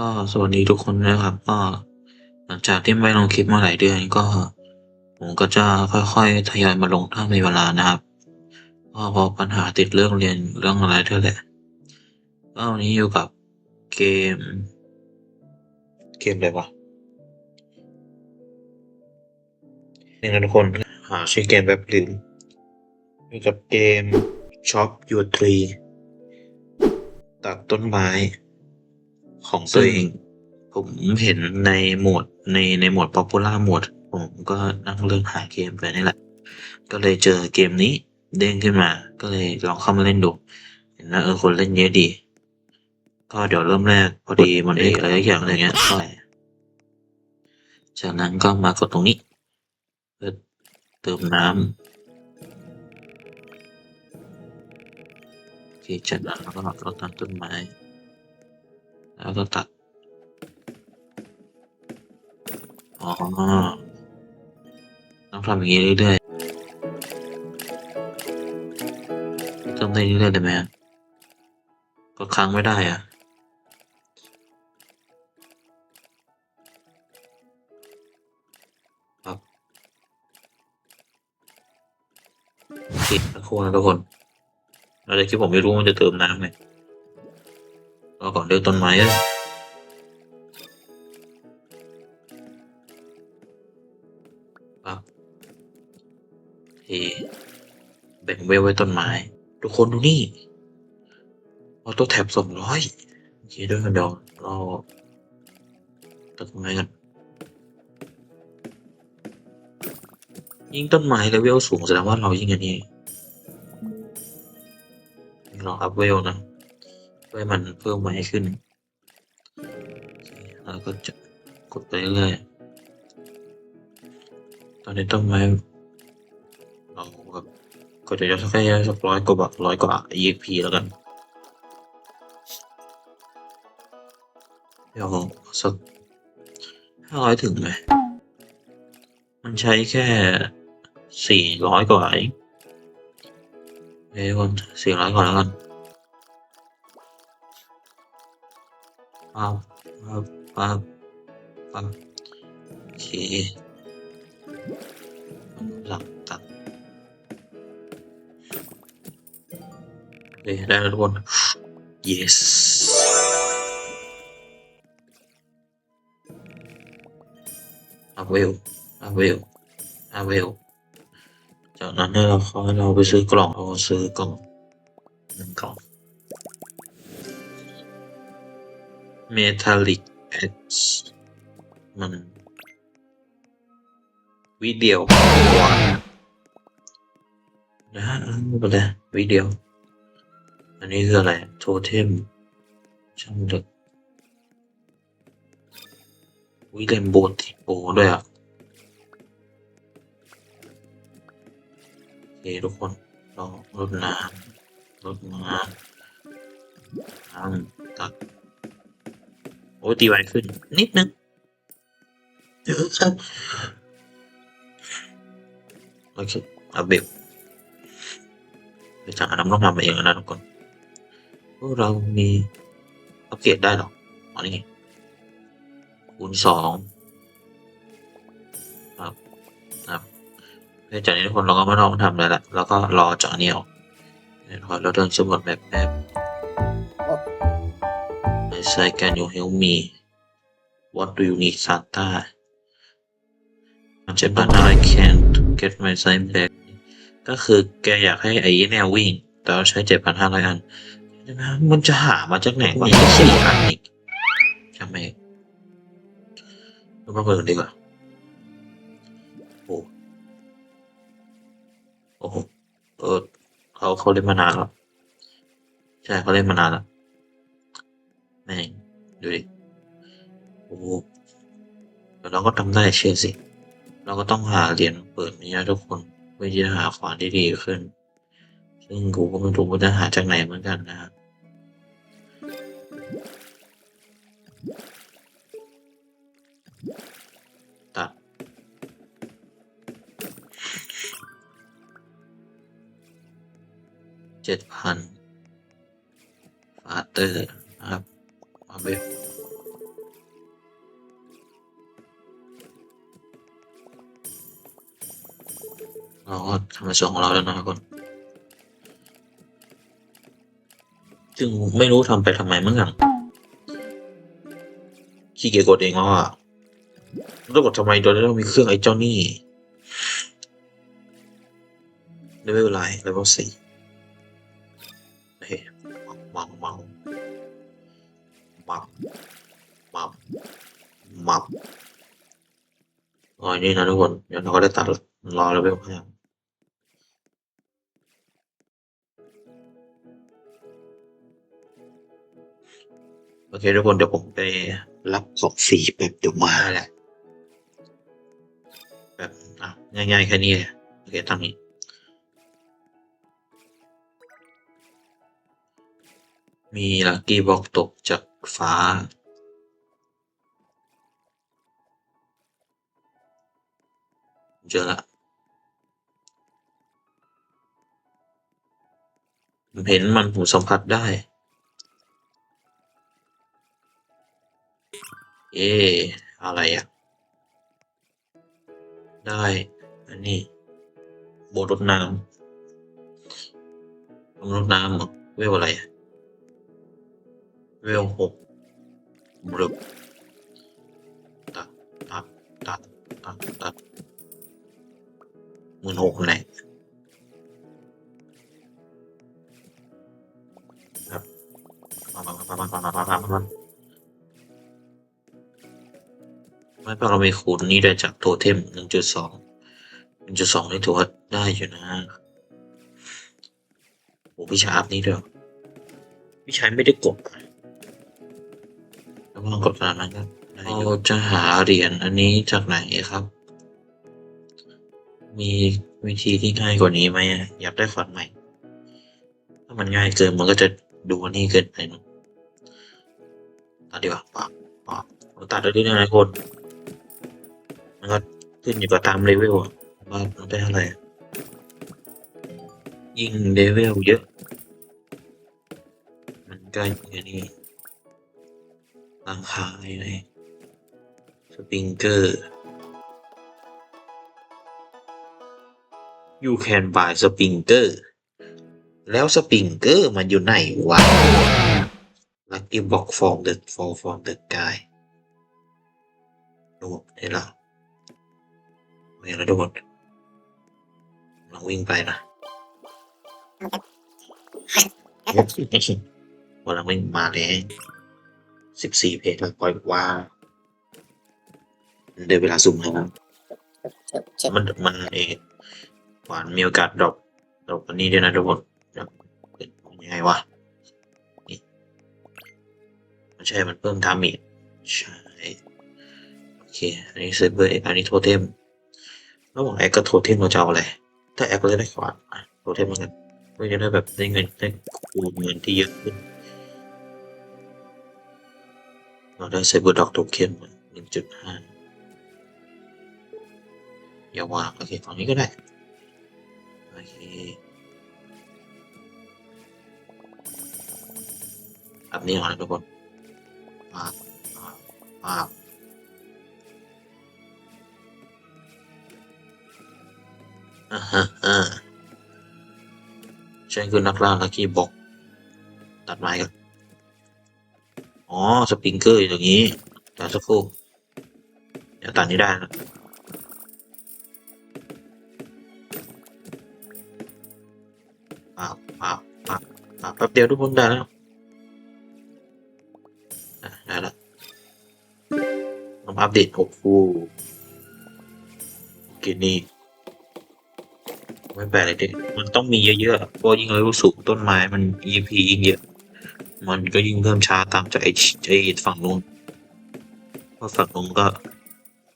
ก็สวัสดีทุกคนนะครับ ก็หลังจากที่ไม่ลงคลิปมาหลายเดือนก็ ผมก็จะค่อยๆทยอยมาลงถ้ามีเวลานะครับก็เพราะปัญหาติดเรื่องเรียนเรื่องอะไรเท่าแหละก็วันนี้อยู่กับเกม เกมอะไรวะนี่นะทุกคนหาชื่อเกมแบบลืมอยู่กับเกม Shop Your Tree ตัดต้นไม้ ของตัวเอง ผมเห็นในโหมดในในโหมด popular โหมด ผมก็นั่งเลื่อนหาเกมไปนี่แหละ ก็เลยเจอเกมนี้เด้งขึ้นมา ก็เลยลองเข้ามาเล่นดู เห็นว่าเออคนเล่นเยอะดี ก็เดี๋ยวเริ่มแรกพอดีมันเอกอะไรอย่างอะไรเงี้ยก็จากนั้นก็มากดตรงนี้เพื่อเติมน้ำโอเคจากนั้นเราก็รดน้ำต้นไม้ แล้วก็ตัด อ๋อ ต้องทำอย่างนี้เรื่อยๆต้องได้เรื่อยๆได้ไหมอะก็ค้างไม่ได้อะครับติดนะคุณทุกคนเราจะคิดผมไม่รู้มันจะเติมน้ำไง รอก่อนเดินต้นไม้เลยครับเทแบ่งเวลไว้ต้นไม้ ทุกคนดูนี่ออโต้แท็บสองร้อยโอเคด้วยกันเดี๋ยวเราตัดต้นไม้กันยิ่งต้นไม้เลเวลสูงแสดงว่าเรายิ่งอันนี้ลองอัพเวลนะ เพื่อมันเพิ่มไม้ขึ้นเคแล้วก็จะกดไปเรื่อยตอนนี้ต้นไม้เราแบบก็จะยกสักแค่สักร้อยกว่าบาทร้อยกว่า EXP แล้วกันเดี๋ยวสักห้าร้อยถึงไหมมันใช้แค่สี่ร้อยกว่าเองเฮ้ยคนสี่ร้อยกว่าแล้วกัน ปั๊บปั๊บปั๊บปั๊บโอเคหลังตัดเฮ้ยได้แล้วทุกคน yes อัพเวลอัพเวลอัพเวลจากนั้นเนี่ยเราขอเราไปซื้อกล่องเราซื้อกล่องหนึ่งกล่อง Metallic Edge มันวิดีโอวนะฮะไม่เป็นไรวิดีโออันนี้คืออะไร โทเทม ช่างเด็กวิเลมโบติโปด้วยอะโอเคทุกคนลองลดน้ำลดน้ำน้ำตัด โอ้ตีไวขึ้น นิดนึงเยอะครับโอเคเอาเบลไปจากน้ำต้องทำมาเองนะทุกคนพวกเรามีอัปเกรดได้หรออันนี้คูณสองครับครับหลังจากนี้ทุกคนเราก็ไม่ต้องทำอะไรละแล้วก็รอจากนี้ออกเดี๋ยวเราเดินสำรวจแบบแบบ ไอไซแกนยูเฮลมี what do you need Santa มันจะบ้านอะไร can't get my sign back ก็คือแกอยากให้ไอ้แนววิ่ง แต่เราใช้เจ็ดพันห้าร้อยอันนะมันจะหามาจากไหนวะมีแค่สี่อันอีกใช่ไหมเรามาเปิดดีกว่าโอ้โอ้โหเออเขาเขาเล่นมานานแล้วใช่เขาเล่นมานานแล้ว ม่งดูดิโอ้โหเดี๋ยวเราก็ทำได้เชื่อสิ เราก็ต้องหาเหรียญเปิดนี้นะทุกคนเพื่อที่จะหาขวานที่ดีขึ้น ซึ่งกูก็ไม่รู้ว่าจะหาจากไหนเหมือนกันนะครับตัดเจ็ดพันฟาเตอร์ ในส่วนของเราแล้วนะทุกคนซึ่งไม่รู้ทำไปทำไมเหมื่อนกันขี้เกียจกดเองแล้วอะแล้วกดทำไมโดยต้องมีเครื่องไอ้เจ้านี่เลเวลไลน์เลเวลสี่เฮ้ยเมาเมาเมาเมาเมาอ๋อนี่นะทุกคน เดี๋ยวเราก็ได้ตัดรอเลเวลห้า โอเคทุกคนเดี๋ยวผมไปรับของฟรีแบบเดี๋ยวมาแหละแบบอะง่ายๆแค่นี้เลยโอเคทำนี้มีลักกี้บอกตกจากฟ้า เจอละผมเห็นมันผมสัมผัสได้ เอ อะไรอะได้ อันนี้ โบรดน้ำโบรดน้ำเหรอเวลอะไรอะเวลหกบรึบตัดตัดตัดตัดตัดหมื่นหกไหนครับมามามามามามามามา มาไม่เพราะเรามีคูณนี้ด้จากโทเทมหนึ่งจุดสองหนึ่งจุดสองนี่ถือว่าได้อยู่นะโอ้พี่ชายอัพนี้ด้วยเหรอพี่ชายไม่ได้กดแล้วลองกดขนาดนั้นครับเราจะหาเหรียญอันนี้จากไหนครับ มีวิธีที่ง่ายกว่านี้ไหมอยากได้ขวานใหม่ ถ้ามันง่ายเกินมันก็จะดูนนี้เกินไปนะตัดดีกว่าปากปากตัดได้ด้วยนะคน มันก็ขึ้นอยู่กับตามเลเวลอะว่ามันได้เท่าไหร่ยิ่งเลเวลเยอะ มันก็อย่างนี้ราคาอะไรสปริงเกอร์ you can buy สปริงเกอร์ แล้วสปริงเกอร์มันอยู่ไหนวะ lucky box from the fall from the sky ดูเห็นแล้ว เห็นแล้วทุกคนลองวิ่งไปนะวันลังวิ่งมาเลยสิบสี่เพจปล่อยว่าเดี๋ยวเวลาสุ่มแล้วมันมันเอหวานมีโอกาสดรอปดรอปอันนี้ด้วยนะทุกคนเป็นยังไงวะนี่มันใช่มันเพิ่มทามิใช่ โอเค อันนี้เซิร์ฟเบอร์อันนี้โทเทม ระหว่างแอคกับโทเทมเราจะเอาอะไร ถ้าแอคก็จะได้ขวานโทเทมเหมือนกันเพื่อจะได้แบบได้เงินได้คูณเงินที่เยอะขึ้น เราได้ไซเบอร์ด็อกโทเค็นหนึ่งจุดห้าอย่าวางโอเคฝั่งนี้ก็ได้ โอเคแบบนี้ก่อนนะทุกคนมามาม อ่าฮะอ่าฉันคือนักล่าลักกี้บอกตัดไม้กันอ๋อ สปริงเกอร์อยู่ตรงนี้เดี๋ยวสักครู่เดี๋ยวตัดนี้ได้นะปาบปาบปาบปาแป๊บเดียวทุกคนได้แล้วได้แล้วต้องอัปเดตหกฟูโอเคนี่ ไม่แปลกเลยดิมันต้องมีเยอะๆเพราะยิ่งเลเวลสูงต้นไม้มัน EP ยิ่งเยอะ มันก็ยิ่งเพิ่มช้าตามจากไอ้ไอ้ฝั่งนู้นเพราะฝั่งนู้นก็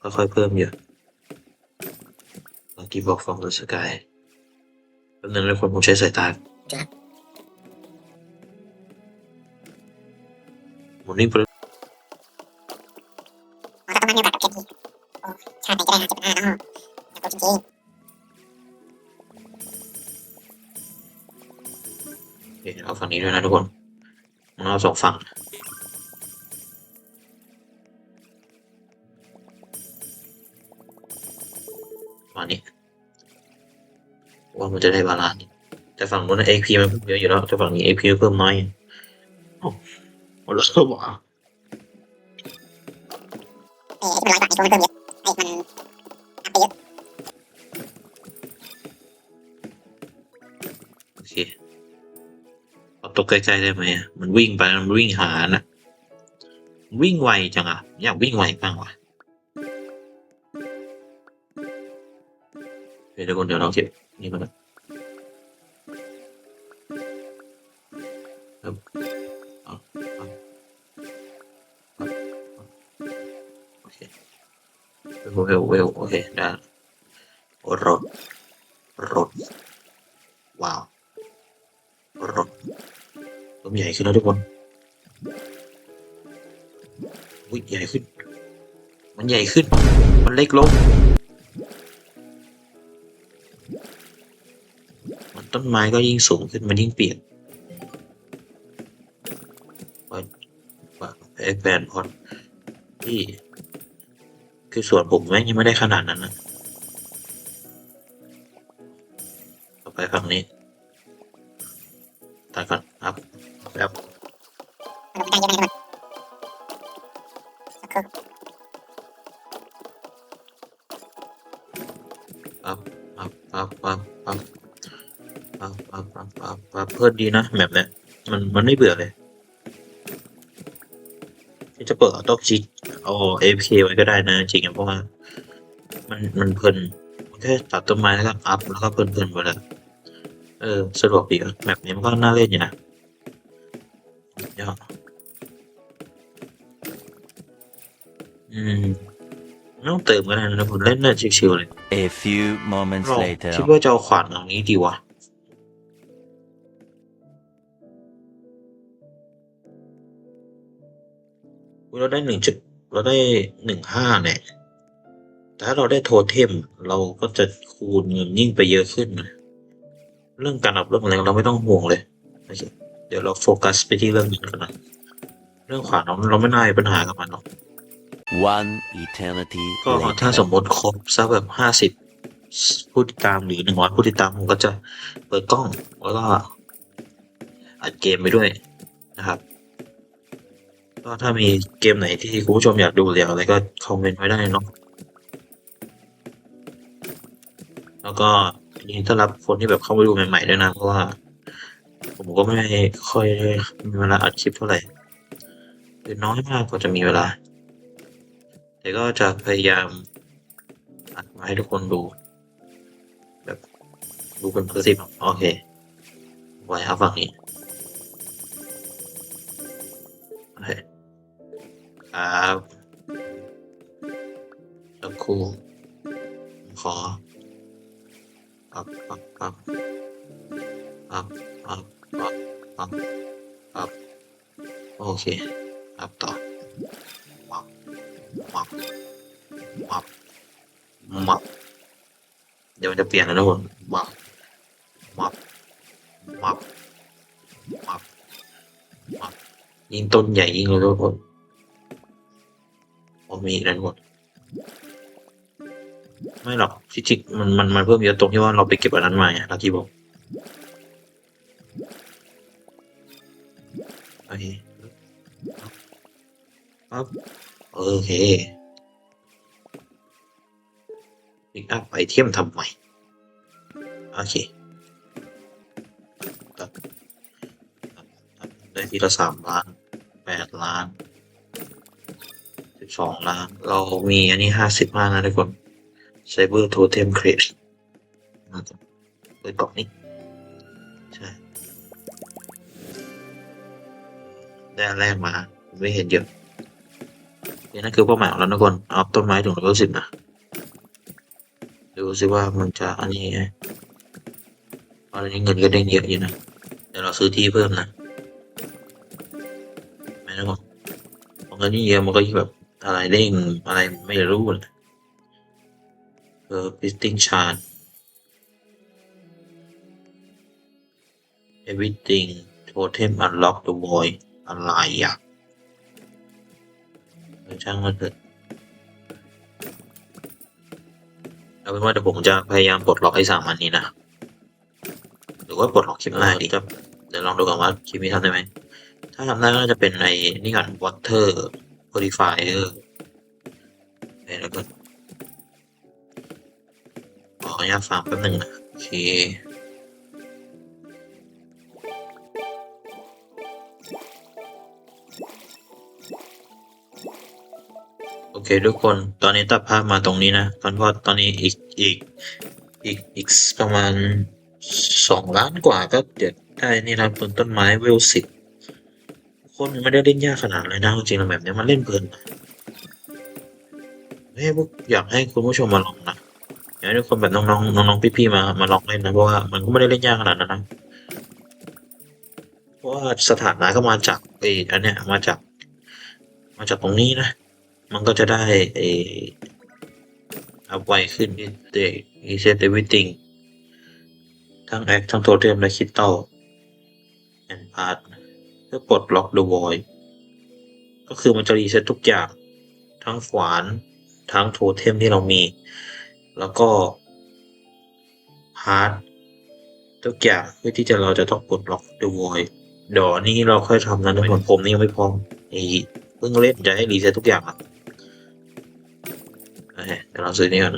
ค่อยๆเพิ่มเยอะเมื่อกี้บอกฝั่งรถสกายแป๊บนึงแล้วคนผมใช้สายตาหมุนนี่ไปเลยอ๋อก็ต้องมามีโอกาสกับเพชรอีกโอ้ชาติไหนก็ได้ห้าสิบห้าเนาะแต่จริง เอาฝั่งนี้ด้วยนะทุกคนมันเอาสองฝั่งประมาณนี้ ว่ามันจะได้บาลานซ์แต่ฝั่งนู้นเอ็กพีมันเพิ่มเยอะอยู่แล้วแต่ฝั่งนี้เอ็กพีเพิ่มน้อยอ้าวหมดแล้วเหรอเอ้ยมันร้อยกว่าไอ้ตัวมันเพิ่มเยอะ ตกไกลๆได้ไหมอะมันวิ่งไปมันวิ่งหานะวิ่งไวจังอะอยากวิ่งไวบ้างว่ะเดี๋ยวคนเดี๋ยวเราเก็บนี่ก่อนนะโอเคเวลเวลโอเคได้รถรถว้าวรถ ตัวใหญ่ขึ้นแล้วทุกคนอุ้ยใหญ่ขึ้น มันใหญ่ขึ้น มันเล็กลง มันต้นไม้ก็ยิ่งสูงขึ้น มันยิ่งเปียกว่าว่าไอ้แฟนพอดที่ คือส่วนผมแม่งยังไม่ได้ขนาดนั้นนะต่อไปฝั่งนี้ตัดก่อน ครับแบบมันลงใกล้เยอะไหมทุกคนสักครู่ปั๊บปั๊บปั๊บปั๊บปั๊บปั๊บปั๊บปั๊บปั๊บปั๊บเพิ่มดีนะแบบเนี้ยมันมันไม่เบื่อเลยที่จะเปิดออโต้จิกเอาเอฟเคไว้ก็ได้นะ จริงๆเพราะว่า มันมันเพลินแค่ตัดต้นไม้แล้วก็อัพแล้วก็เพลินเพลินไปเลยเออสะดวกดีอะแบบนี้มันก็น่าเล่นอยู่นะ ยอดอืมไม่ต้องเติมก็ได้นะผมเล่นเล่นชิวๆเลย A few moments เรา later. คิดว่าจะเอาขวานตรงนี้ดีวะอุ๊ยเราได้หนึ่งจุดเราได้หนึ่งห้าเนี่ยแต่ถ้าเราได้โทเทม เราก็จะคูณเงินยิ่งไปเยอะขึ้นนะเรื่องการอัพเรื่องอะไรเราไม่ต้องห่วงเลยโอ เคเดี๋ยวเราโฟกัสไปที่เรื่องนี้กันนะเรื่องขวานเราเราไม่น่ามีปัญหากับมันหรอก One eternity ก็ถ้า later. สมมติครบสักแบบห้าสิบผู้ติดตามหรือหนึ่งร้อยผู้ติดตามผมก็จะเปิดกล้องแล้วก็อัดเกมไปด้วยนะครับ ก็ถ้ามีเกมไหนที่คุณผู้ชมอยากดูหรืออะไรก็คอมเมนต์ไว้ได้เนาะแล้วก็ยินดีต้อนรับคนที่แบบเข้ามาดูใหม่ๆด้วยนะเพราะว่า ผมก็ไม่ค่อยได้มีเวลาอัดคลิปเท่าไหร่คือน้อยมากกว่าจะมีเวลา แต่ก็จะพยายามอัดมาให้ทุกคนดู แบบดูเป็นพอร์ซิฟโอเค ไว้ครับฝั่งนี้โอเคครับสักครู่ขอปับปับปับปับปับ ปับปับปับโอเคครับต่อปับปับปับปับเดี๋ยวมันจะเปลี่ยนแล้วนะผมปับปับปับปับปับยิ่งต้นใหญ่ยิ่งเลยทุกคนผมมีอีกแล้วทุกคนไม่หรอกจริงมันมันมันเพิ่มเยอะตรงที่ว่าเราไปเก็บอันนั้นมาไงลักกี้บอก เคปั๊บโอเคปิกอัพไอเทมทำใหม่โอเคตัดได้ทีละสามล้านแปดล้านสิบสองล้าน เรามีอันนี้ห้าสิบห้านะทุกคนไซเบอร์โทเทมเครดน่าจะเปิดกล่องนี้ ได้อันแรกมา ไม่เห็นเยอะนี่นั่นคือเป้าหมายของเราทุกคนเอาต้นไม้ถึงร้อยสิบนะดูสิว่ามันจะอันนี้ตอนนี้เงินก็ได้เยอะอยู่นะเดี๋ยวเราซื้อที่เพิ่มนะไม่นะผมมันก็นี่เยอะมันก็ยิ่งแบบอะไรเด้งอะไรไม่รู้เลยเออ visiting chart everything totem unlock the void อะไรอะเออช่างมันเถอะเอาเป็นว่าเดี๋ยวผมจะพยายามปลดล็อกไอ้สามอันนี้นะรือว่าปลดล็อกคลิปได้ดีก็เดี๋ยวลองดูก่อนว่าคลิปนี้ทำได้ไหม ถ้าทำได้ก็น่าจะเป็นในนี่ก่อน water purifier เดี๋ยวก่อนขออนุญาตฟังแป๊บหนึ่งนะโอเค โอเคทุกคนตอนนี้ตัดภาพมาตรงนี้นะตอนพราตอนนี้อีกอีกอีกอีกประมาณสองล้านกว่าก็เดี๋ยวได้นี่นะบนต้นไม้เวลสิบคนไม่ได้เล่นยากขนาดเลยนะจริงๆแล้วแบบเนี้ยมันเล่นเพลินเฮ้ยพวกอยากให้คุณผู้ชมมาลองนะอยากให้ทุกคนแบบน้องๆน้องๆพี่ๆมามาลองเล่นนะเพราะว่ามันก็ไม่ได้เล่นยากขนาดนั้นนะเพราะว่าสถานะก็มาจากไอ้อันเนี้ยมาจาก มาจากตรงนี้นะ มันก็จะได้เออัพไวขึ้นที่เดอีเซตเอวิติงทั้งแอคทั้งโทเทมและคิตตัลแอนพาร์เพื่อปลดล็อกเดอะวอยก็คือมันจะรีเซ็ตทุกอย่าง ทั้งขวานทั้งโทเทมที่เรามี แล้วก็พาร์ททุกอย่างเพื่อที่จะเราจะต้องปลดล็อกเดอะวอยเดี๋ยวอันนี้เราค่อยทำนะทุกคนผมนี่ยังไม่พร้อมไอ้เพิ่งเล่นจะให้รีเซ็ตทุกอย่างอะ เคเดี๋ยวเราซื้อนี่ก่อน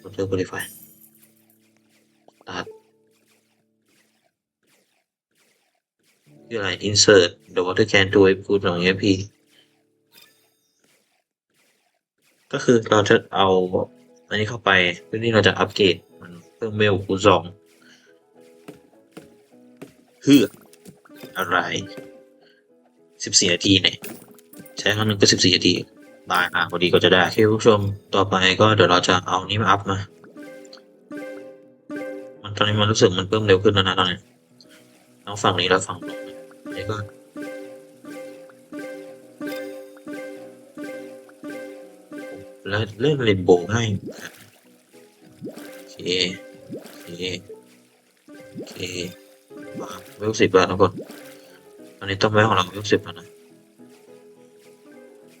เราซื้อบริไฟตัดคืออะไร insert the water can to a food ของ EFP ก็คือเราจะเอา อันนี้เข้าไปเพื่อที่เราจะอัปเกรดมันเพิ่มเวลคูณสองเพื่ออะไรสิบสี่นาทีเนี่ย ใช้ครั้งหนึ่งก็สิบสี่นาที ได้อะพอดีก็จะได้โอเคคุณผู้ชมต่อไปก็เดี๋ยวเราจะเอานี้มาอัพมา มันตอนนี้มันรู้สึกมันเพิ่มเร็วขึ้นแล้วนะตอนนี้ทั้งฝั่งนี้และฝั่งนู้นนี่ก็แล้วเล่นเรนโบว์ให้โอเคโอเคโอเคมาเวลสิบแล้วทุกคนอันนี้ต้นไม้ของเราเวลสิบแล้วนะ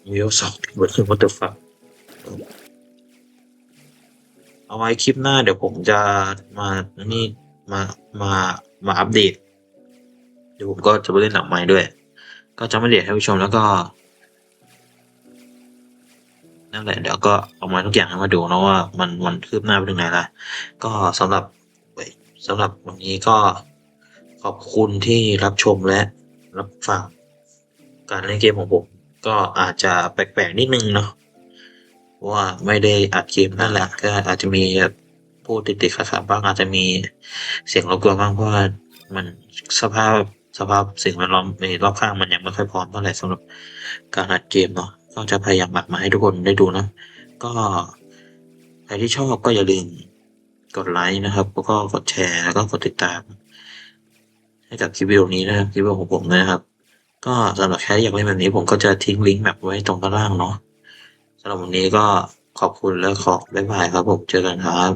เวสองเหมือนวัตถุฟังเอาไว้คลิปหน้าเดี๋ยวผมจะมานี่มามามาอัปเดตเดี๋ยวผมก็จะไปเล่นหนังใหม่ด้วย ก็จะม่เดทให้ผู้ชมแล้วก็นั่นแหละเดี๋ยวก็เอามาทุกอย่างให้มาดูนะว่ามันมันคืบหน้าไปถึงไหนละก็สำหรับเว้ยสำหรับวันนี้ก็ขอบคุณที่รับชมและรับฟังการเล่นเกมของผม ก็อาจจะแปลกๆนิดนึงเนาะว่าไม่ได้อัดเกมนั่นแหละก็อาจจะมีพูดติดๆขัดๆบ้างอาจจะมีเสียงรบกวนบ้างเพราะว่ามันสภาพสภาพสิ่งแวดล้อมในรอบข้างมันยังไม่ค่อยพร้อมเท่าไหร่สำหรับการอัดเกมเนาะก็จะพยายามอัดมาให้ทุกคนได้ดูนะ ก็ใครที่ชอบก็อย่าลืมกดไลค์นะครับ แล้วก็กดแชร์แล้วก็กดติดตาม ให้กับคลิปวิดีโอนี้นะครับคลิปวิดีโอของผมนะครับ ก็สำหรับใครที่อยากเล่นแบบนี้ผมก็จะทิ้งลิงก์แบบไว้ตรงด้านล่างเนาะ สำหรับวันนี้ก็ขอบคุณและขอบ๊ายบายครับผม เจอกันครับ